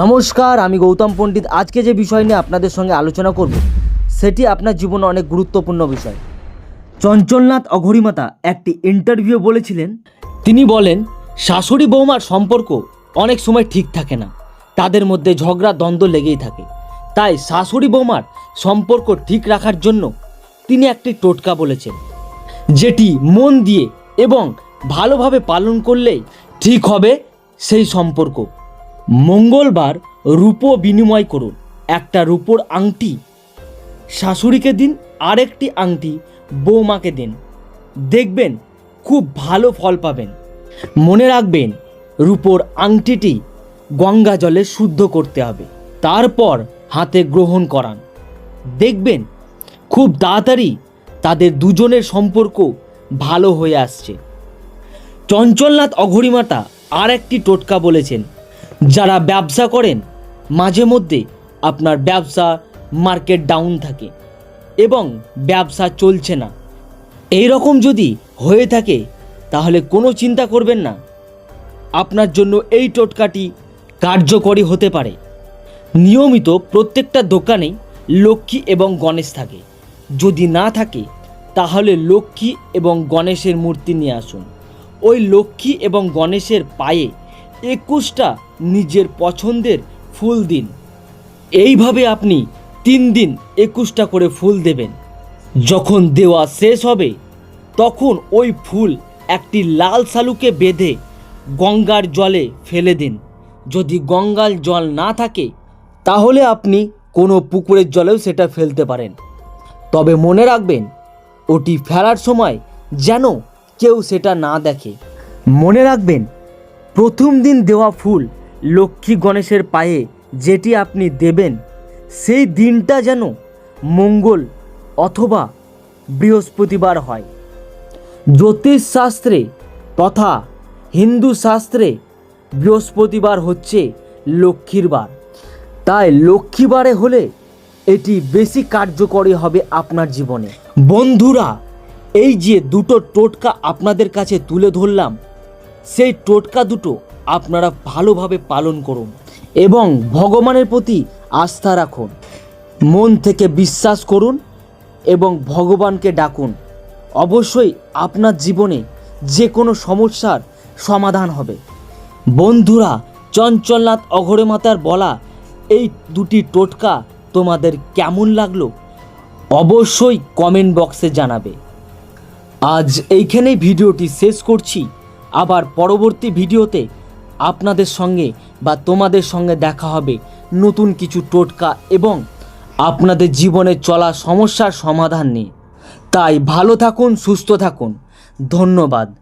নমস্কার, আমি গৌতম পণ্ডিত। আজকে যে বিষয় নিয়ে আপনাদের সঙ্গে আলোচনা করব, সেটি আপনার জীবনে অনেক গুরুত্বপূর্ণ বিষয়। চঞ্চলনাথ অঘরিমাতা একটি ইন্টারভিউ বলেছিলেন, তিনি বলেন, শাশুড়ি বৌমার সম্পর্ক অনেক সময় ঠিক থাকে না। তাদের মধ্যে ঝগড়া, দ্বন্দ্ব লেগেই থাকে। তাই শাশুড়ি বৌমার সম্পর্ক ঠিক রাখার জন্য তিনি একটি টোটকা বলেছেন, যেটি মন দিয়ে এবং ভালোভাবে পালন করলেই ঠিক হবে সেই সম্পর্ক। মঙ্গলবার রূপো বিনিময় করুন। একটা রূপোর আংটি। শাশুড়িকে দিন, আরেকটি আংটি বৌমাকে দিন। দেখবেন, খুব ভালো ফল পাবেন। মনে রাখবেন, রূপোর আংটিটি গঙ্গা জলে শুদ্ধ করতে হবে। তারপর হাতে গ্রহণ করান। দেখবেন, খুব তাড়াতাড়ি তাদের দুজনের সম্পর্ক ভালো হয়ে আসছে। চঞ্চলনাথ অঘরিমাতা আর একটি টোটকা বলেছেন যারা ব্যবসা করেন, মাঝে মধ্যে আপনার ব্যবসা মার্কেট ডাউন থাকে এবং ব্যবসা চলছে না। এই রকম যদি হয়ে থাকে, তাহলে কোনো চিন্তা করবেন না। আপনার জন্য এই টোটকাটি কার্যকরী হতে পারে। নিয়মিত প্রত্যেকটা দোকানেই লক্ষ্মী এবং গণেশ থাকে। যদি না থাকে, তাহলে লক্ষ্মী এবং গণেশের মূর্তি নিয়ে আসুন। ওই লক্ষ্মী এবং গণেশের পায়ে একুশটা নিজের পছন্দের ফুল দিন। এইভাবে আপনি তিন দিন একুশটা করে ফুল দেবেন। যখন দেওয়া শেষ হবে, তখন ওই ফুল একটি লাল শালুকে বেঁধে গঙ্গার জলে ফেলে দিন। যদি গঙ্গার জল না থাকে, তাহলে আপনি কোনো পুকুরের জলেও সেটা ফেলতে পারেন। তবে মনে রাখবেন, ওটি ফেলার সময় যেন কেউ সেটা না দেখে। মনে রাখবেন, প্রথম দিন দেওয়া ফুল লক্ষ্মী গণেশের পায়ে যেটি আপনি দেবেন, সেই দিনটা যেন মঙ্গল অথবা বৃহস্পতিবার হয়। জ্যোতিষশাস্ত্রে তথা হিন্দু শাস্ত্রে বৃহস্পতিবার হচ্ছে লক্ষ্মীর বার। তাই লক্ষ্মীবারে হলে এটি বেশি কার্যকরী হবে আপনার জীবনে। বন্ধুরা, এই যে দুটো টোটকা আপনাদের কাছে তুলে ধরলাম সেই টোটকা দুটো আপনারা ভালোভাবে পালন করুন এবং ভগবানের প্রতি আস্থা রাখুন। মন থেকে বিশ্বাস করুন এবং ভগবানকে ডাকুন। অবশ্যই আপনার জীবনে যে কোনো সমস্যার সমাধান হবে। বন্ধুরা, চঞ্চলনাথ অঘরে মাতার বলা এই দুটি টোটকা তোমাদের কেমন লাগল অবশ্যই কমেন্ট বক্সে জানাবে। আজ এইখানেই ভিডিওটি শেষ করছি। আবার পরবর্তী ভিডিওতে আপনাদের সঙ্গে বা তোমাদের সঙ্গে দেখা হবে নতুন কিছু টোটকা এবং আপনাদের জীবনে চলা সমস্যার সমাধান নিয়ে। তাই ভালো থাকুন, সুস্থ থাকুন। ধন্যবাদ।